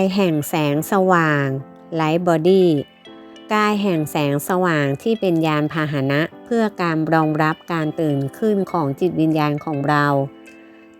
ายแห่งแสงสว่าง Light Body กายแห่งแสงสว่างที่เป็นยานพาหนะเพื่อการรองรับการตื่นขึ้นของจิตวิญญาณของเรา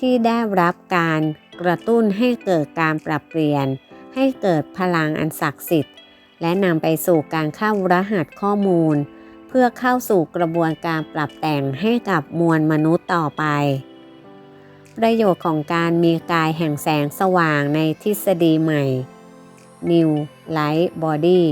ที่ได้รับการกระตุ้นให้เกิดการปรับเปลี่ยน ให้เกิดพลังอันศักดิ์สิทธิ์ และนำไปสู่การเข้ารหัสข้อมูล เพื่อเข้าสู่กระบวนการปรับแต่งให้กับมวลมนุษย์ต่อไป ประโยชน์ของการมีกายแห่งแสงสว่างในทฤษฎีใหม่ New Light Body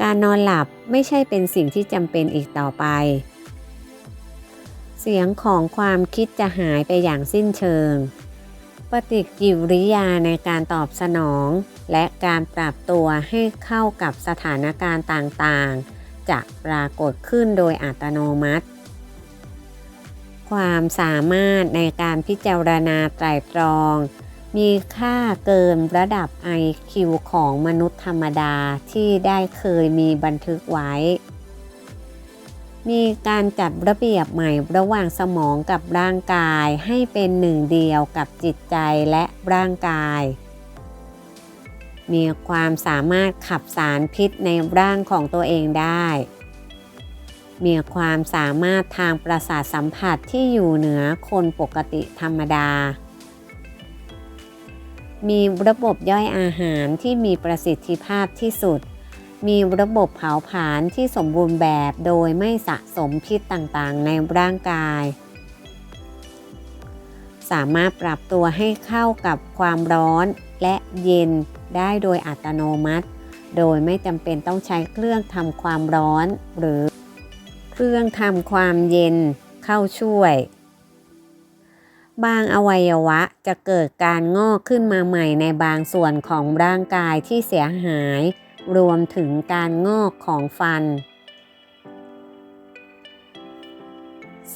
การนอนหลับไม่ใช่เป็นสิ่งที่จำเป็นอีกต่อไป เสียงของความคิดจะหายไปอย่างสิ้นเชิง ปฏิกิริยาในการตอบสนอง และการปรับตัวให้เข้ากับสถานการณ์ต่างๆ จะปรากฏขึ้นโดยอัตโนมัติ ความสามารถในการพิจารณาไตรตรอง มีค่าเกินระดับ IQ ของมนุษย์ธรรมดาที่ได้เคยมีบันทึกไว้ มีการจัดระเบียบใหม่ระหว่างสมองกับร่างกายให้เป็นหนึ่งเดียวกับจิตใจและร่างกายมีความสามารถขับสารพิษในร่างของตัวเองได้ มีความสามารถทางประสาทสัมผัสที่อยู่เหนือคนปกติธรรมดา มีระบบย่อยอาหารที่มีประสิทธิภาพที่สุด มีระบบเผาผลาญที่สมบูรณ์แบบโดยไม่สะสมพิษต่างๆ ในร่างกาย สามารถปรับตัวให้เข้ากับความร้อนและเย็นได้โดยอัตโนมัติ โดยไม่จำเป็นต้องใช้เครื่องทำความร้อนหรือ เครื่องทำความเย็นเข้าช่วย บางอวัยวะจะเกิดการงอกขึ้นมาใหม่ในบางส่วนของร่างกายที่เสียหาย รวมถึงการงอกของฟัน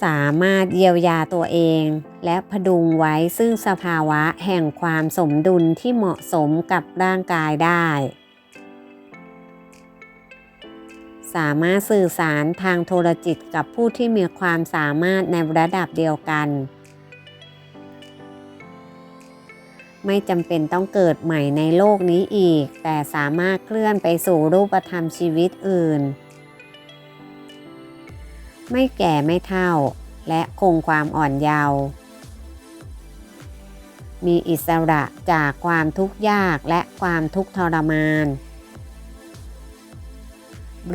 สามารถเยียวยาตัวเอง และพดุงไว้ซึ่งสภาวะแห่งความสมดุลที่เหมาะสมกับร่างกายได้ สามารถสื่อสารทางโทรจิตกับผู้ที่มีความสามารถในระดับเดียวกัน ไม่จำเป็นต้องเกิดใหม่ในโลกนี้อีก แต่สามารถเคลื่อนไปสู่รูปธรรมชีวิตอื่น ไม่แก่ไม่เท่า และคงความอ่อนเยาว์มีอิสระจากความทุกข์ยากและความทุกข์ทรมาน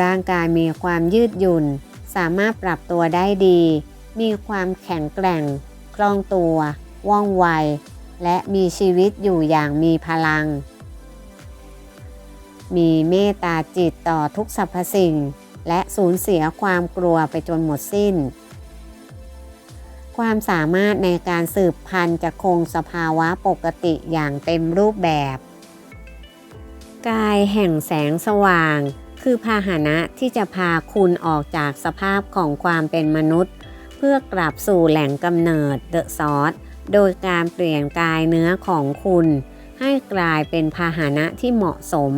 ร่างกายมีความยืดหยุ่น สามารถปรับตัวได้ดี มีความแข็งแกร่ง คล่องตัว ว่องไว และมีชีวิตอยู่อย่างมีพลัง มีเมตตาจิตต่อทุกสรรพสิ่ง และสูญเสียความกลัวไปจนหมดสิ้น ความสามารถในการสืบพันธุ์จะคงสภาวะปกติอย่างเต็มรูปแบบ กายแห่งแสงสว่าง คือพาหนะที่จะพาคุณออกจากสภาพของความเป็นมนุษย์ เพื่อกลับสู่แหล่งกำเนิดเดอะซอสโดยการเปลี่ยนกายเนื้อของคุณ ให้กลายเป็นพาหนะที่เหมาะสม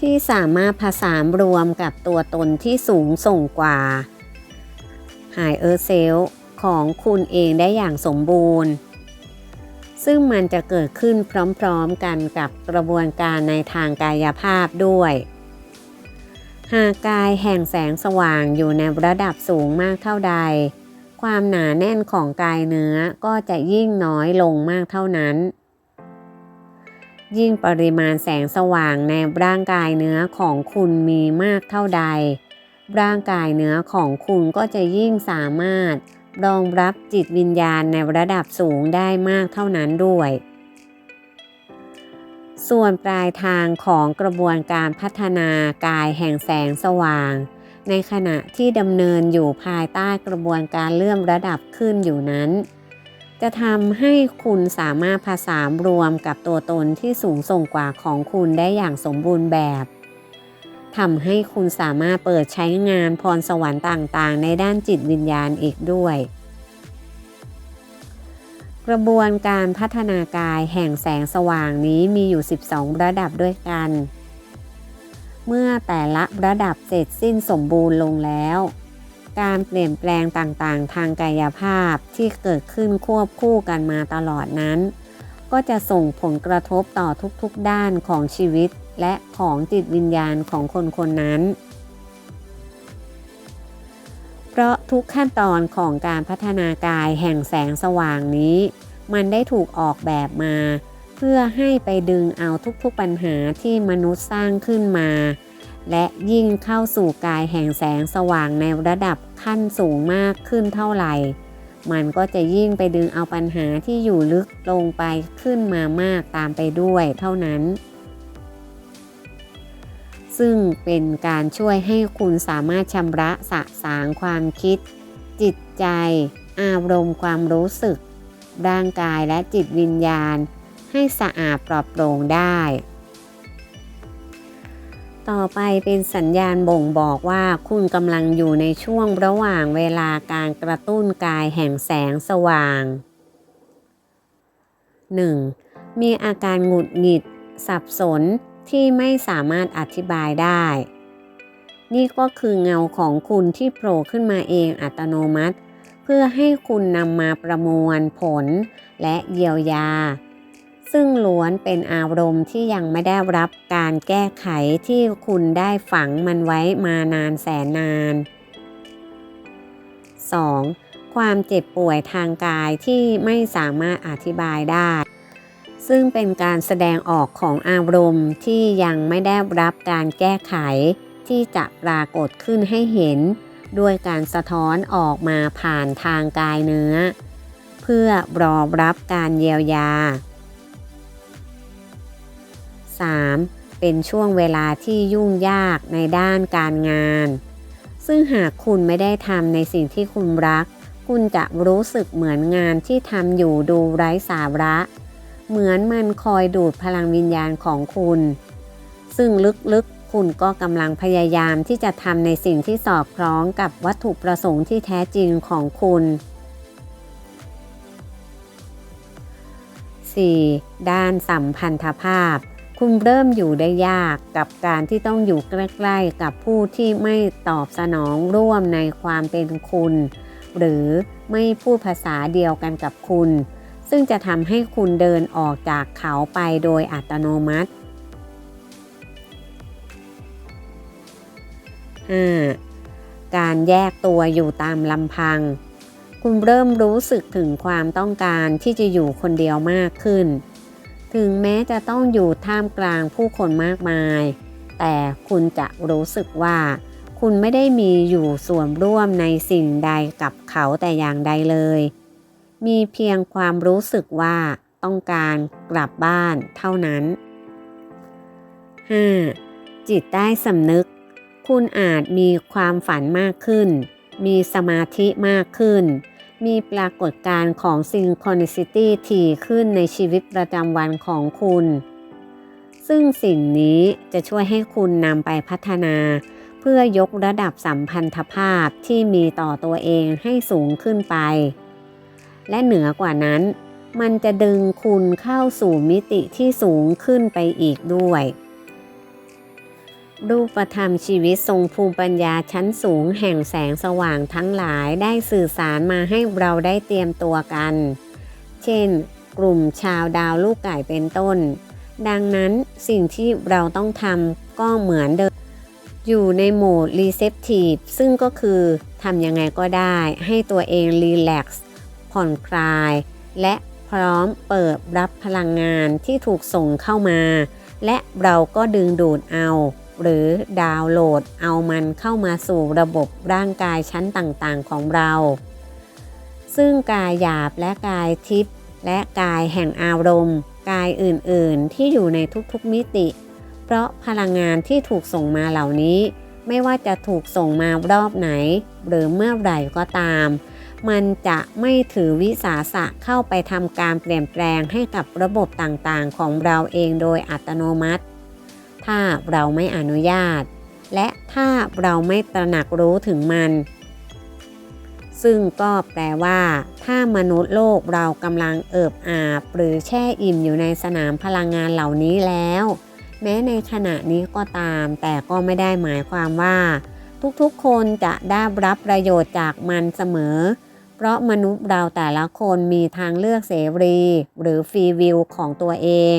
ที่สามารถผสานรวมกับตัวตนที่สูงส่งกว่าหายเออร์เซลของคุณเองได้อย่างสมบูรณ์ ซึ่งมันจะเกิดขึ้นพร้อมๆกันกับกระบวนการในทางกายภาพด้วย หากกายแห่งแสงสว่างอยู่ในระดับสูงมากเท่าใด ความหนาแน่นของกายเนื้อก็จะยิ่งน้อยลงมากเท่านั้น ยิ่งปริมาณแสงสว่างในร่างกายเนื้อของคุณมีมากเท่าใด ร่างกายเนื้อของคุณก็จะยิ่งสามารถรองรับจิตวิญญาณในระดับสูงได้มากเท่านั้นด้วย ส่วนปลายทางของกระบวนการพัฒนากายแห่งแสงสว่าง ในขณะที่ดำเนินอยู่ภายใต้กระบวนการเลื่อมระดับขึ้นอยู่นั้น จะทำให้คุณสามารถผสานรวมกับตัวตนที่สูงส่งกว่าของคุณได้อย่างสมบูรณ์แบบทำให้คุณสามารถเปิดใช้งานพรสวรรค์ต่างๆ ในด้านจิตวิญญาณอีกด้วย กระบวนการพัฒนากายแห่งแสงสว่างนี้มีอยู่ 12 ระดับด้วยกัน เมื่อแต่ละระดับเสร็จสิ้นสมบูรณ์ลงแล้ว การเปลี่ยนแปลงต่างๆ ทางกายภาพที่เกิดขึ้นควบคู่กันมาตลอดนั้น ก็จะส่งผลกระทบต่อทุกๆด้านของชีวิตและของจิตวิญญาณของคนคนนั้น เพราะทุกขั้นตอนของการพัฒนากายแห่งแสงสว่างนี้ มันได้ถูกออกแบบมา เพื่อให้ไปดึงเอาทุกๆปัญหาที่มนุษย์สร้างขึ้นมา และยิ่งเข้าสู่กายแห่งแสงสว่างในระดับขั้นสูงมากขึ้นเท่าไหร่ มันก็จะยิ่งไปดึงเอาปัญหาที่อยู่ลึกลงไปขึ้นมามากตามไปด้วยเท่านั้น ซึ่งเป็นการช่วยให้คุณสามารถชำระสะสางความคิด จิตใจ อารมณ์ความรู้สึก ร่างกายและจิตวิญญาณ ให้สะอาดปลอดโปร่งได้ ต่อไปเป็นสัญญาณบ่งบอกว่าคุณกำลังอยู่ในช่วงระหว่างเวลาการกระตุ้นกายแห่งแสงสว่าง 1. มีอาการหงุดหงิด สับสน ที่ไม่สามารถอธิบายได้ นี่ก็คือเงาของคุณที่โผล่ขึ้นมาเองอัตโนมัติ เพื่อให้คุณนำมาประมวลผลและเยียวยา ซึ่งล้วนเป็นอารมณ์ที่ยังไม่ได้รับการแก้ไขที่คุณได้ฝังมันไว้มานานแสนนาน 2. ความเจ็บป่วยทางกายที่ไม่สามารถอธิบายได้ ซึ่งเป็นการแสดงออกของอารมณ์ที่ยังไม่ได้รับการแก้ไข ที่จะปรากฏขึ้นให้เห็น ด้วยการสะท้อนออกมาผ่านทางกายเนื้อ เพื่อรอรับการเยียวยา 3. เป็นช่วงเวลาที่ยุ่งยากในด้านการงาน ซึ่งหากคุณไม่ได้ทำในสิ่งที่คุณรัก คุณจะรู้สึกเหมือนงานที่ทำอยู่ดูไร้สาระ เหมือนมันคอยดูดพลังวิญญาณของคุณ ซึ่งลึกๆ คุณก็กำลังพยายามที่จะทำในสิ่งที่สอดคล้องกับวัตถุประสงค์ที่แท้จริงของคุณ 4. ด้านสัมพันธภาพ คุณเริ่มอยู่ได้ยากกับการที่ต้องอยู่ใกล้ๆ กับผู้ที่ไม่ตอบสนองร่วมในความเป็นคุณ หรือไม่พูดภาษาเดียวกันกับคุณ ซึ่งจะทำให้คุณเดินออกจากเขาไปโดยอัตโนมัติ 5. การแยกตัวอยู่ตามลำพัง คุณเริ่มรู้สึกถึงความต้องการที่จะอยู่คนเดียวมากขึ้น ถึงแม้จะต้องอยู่ท่ามกลางผู้คนมากมาย แต่คุณจะรู้สึกว่า คุณไม่ได้มีอยู่ส่วนร่วมในสิ่งใดกับเขาแต่อย่างใดเลย มีเพียงความรู้สึกว่าต้องการกลับบ้านเท่านั้น 5. จิตใต้สำนึก คุณอาจมีความฝันมากขึ้น มีสมาธิมากขึ้น มีปรากฏการณ์ของซิงค r นิซิตี้ถี่ขึ้นในชีวิตประจำวันของคุณ ซึ่งสิ่งนี้จะช่วยให้คุณนำไปพัฒนา เพื่อยกระดับสัมพันธภาพที่มีต่อตัวเองให้สูงขึ้นไป และเหนือกว่านั้น มันจะดึงคุณเข้าสู่มิติที่สูงขึ้นไปอีกด้วย รูปธรรมชีวิตทรงภูมิปัญญาชั้นสูงแห่งแสงสว่างทั้งหลายได้สื่อสารมาให้เราได้เตรียมตัวกัน เช่น กลุ่มชาวดาวลูกไก่เป็นต้น ดังนั้นสิ่งที่เราต้องทำก็เหมือนเดิมอยู่ในโหมด receptive ซึ่งก็คือทำยังไงก็ได้ให้ตัวเอง relax ผ่อนคลาย และพร้อมเปิดรับพลังงานที่ถูกส่งเข้ามา และเราก็ดึงดูดเอา หรือดาวน์โหลดเอามันเข้ามาสู่ระบบร่างกายชั้นต่างๆของเรา ซึ่งกายหยาบและกายทิพย์และกายแห่งอารมณ์ กายอื่นๆ ที่อยู่ในทุกๆมิติ เพราะพลังงานที่ถูกส่งมาเหล่านี้ ไม่ว่าจะถูกส่งมารอบไหน หรือเมื่อไหร่ก็ตาม มันจะไม่ถือวิสาสะเข้าไปทำการเปลี่ยนแปลงให้กับระบบต่างๆ ของเราเองโดยอัตโนมัติ ถ้าเราไม่อนุญาต และถ้าเราไม่ตระหนักรู้ถึงมัน ซึ่งก็แปลว่า ถ้ามนุษย์โลกเรากำลังเอิบอาบ หรือแช่อิ่มอยู่ในสนามพลังงานเหล่านี้แล้ว แม้ในขณะนี้ก็ตาม แต่ก็ไม่ได้หมายความว่า ทุกๆคนจะได้รับประโยชน์จากมันเสมอเพราะมนุษย์เราแต่ละคนมีทางเลือกเสรี หรือฟรีวิวของตัวเอง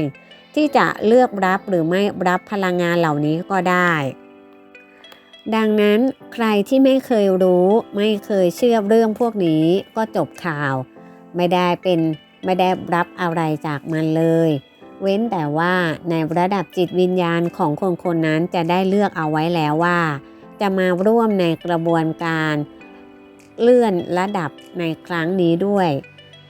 ที่จะเลือกรับหรือไม่รับพลังงานเหล่านี้ก็ได้ ดังนั้นใครที่ไม่เคยรู้ ไม่เคยเชื่อเรื่องพวกนี้ก็จบข่าว ไม่ได้เป็นไม่ได้รับอะไรจากมันเลย เว้นแต่ว่าในระดับจิตวิญญาณของคนคนนั้นจะได้เลือกเอาไว้แล้วว่า จะมาร่วมในกระบวนการ เลื่อนระดับในครั้งนี้ด้วย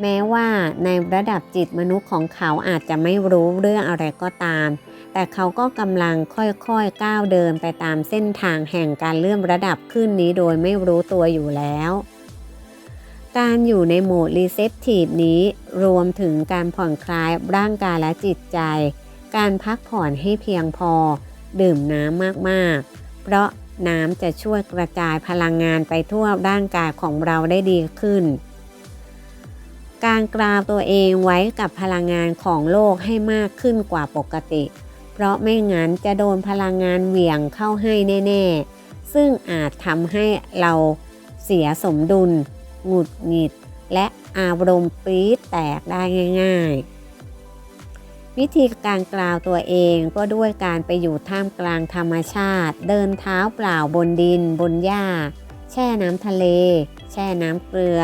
แม้ว่าในระดับจิตมนุษย์ของเขาอาจจะไม่รู้เรื่องอะไรก็ตาม แต่เขาก็กำลังค่อยๆก้าวเดินไปตามเส้นทางแห่งการเลื่อนระดับขึ้นนี้โดยไม่รู้ตัวอยู่แล้วการอยู่ในโหมดรีเซพทีฟนี้รวมถึงการผ่อนคลายร่างกายและจิตใจ การพักผ่อนให้เพียงพอ ดื่มน้ำมากๆ เพราะ น้ำจะช่วยกระจายพลังงานไปทั่วร่างกายของเราได้ดีขึ้น การกราวตัวเองไว้กับพลังงานของโลกให้มากขึ้นกว่าปกติ เพราะไม่งั้นจะโดนพลังงานเหวี่ยงเข้าให้แน่ ๆ ซึ่งอาจทำให้เราเสียสมดุล หงุดหงิด และอารมณ์ปี๊ดแตกได้ง่าย ๆ วิธีการกล่าวตัวเองก็ด้วยการไปอยู่ท่ามกลางธรรมชาติ เดินเท้าเปล่าบนดิน บนหญ้า แช่น้ำทะเล แช่น้ำเกลือ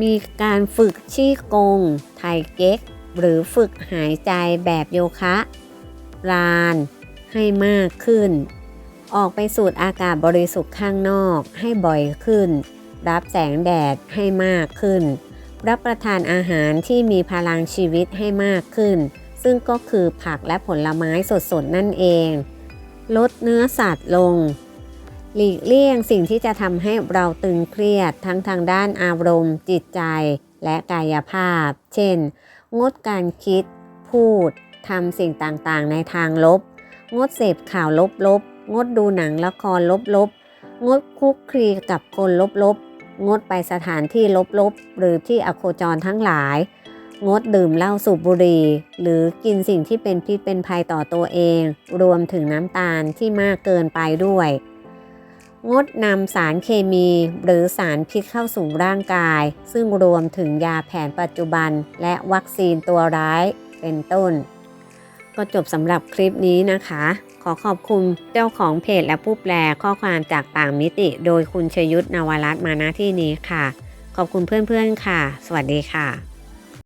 มีการฝึกชี้กง ไทเก๊ก หรือฝึกหายใจแบบโยคะลานให้มากขึ้น ออกไปสูดอากาศบริสุทธิ์ข้างนอกให้บ่อยขึ้น รับแสงแดดให้มากขึ้น รับประทานอาหารที่มีพลังชีวิตให้มากขึ้น ซึ่งก็คือผักและผลไม้สดๆนั่นเอง ลดเนื้อสัตว์ลง หลีกเลี่ยงสิ่งที่จะทำให้เราตึงเครียดทั้งทางด้านอารมณ์ จิตใจ และกายภาพ เช่น งดการคิด พูดทำสิ่งต่างๆ ในทางลบ งดเสพข่าวลบๆ งดดูหนังละครลบๆ งดคุกคลีกับคนลบๆ งดไปสถานที่ลบๆ หรือที่อโคจรทั้งหลาย งดดื่มเหล้าสูบบุหรี่ หรือกินสิ่งที่เป็นพิษเป็นภัยต่อตัวเอง รวมถึงน้ำตาลที่มากเกินไปด้วย งดนำสารเคมีหรือสารพิษเข้าสู่ร่างกาย ซึ่งรวมถึงยาแผนปัจจุบัน และวัคซีนตัวร้ายเป็นต้น ก็จบสำหรับคลิปนี้นะคะ ขอขอบคุณเจ้าของเพจและผู้แปลข้อความจากต่างมิติ โดยคุณชยุทธนวรัตน์มาณที่นี้ค่ะ ขอบคุณเพื่อนๆค่ะ สวัสดีค่ะ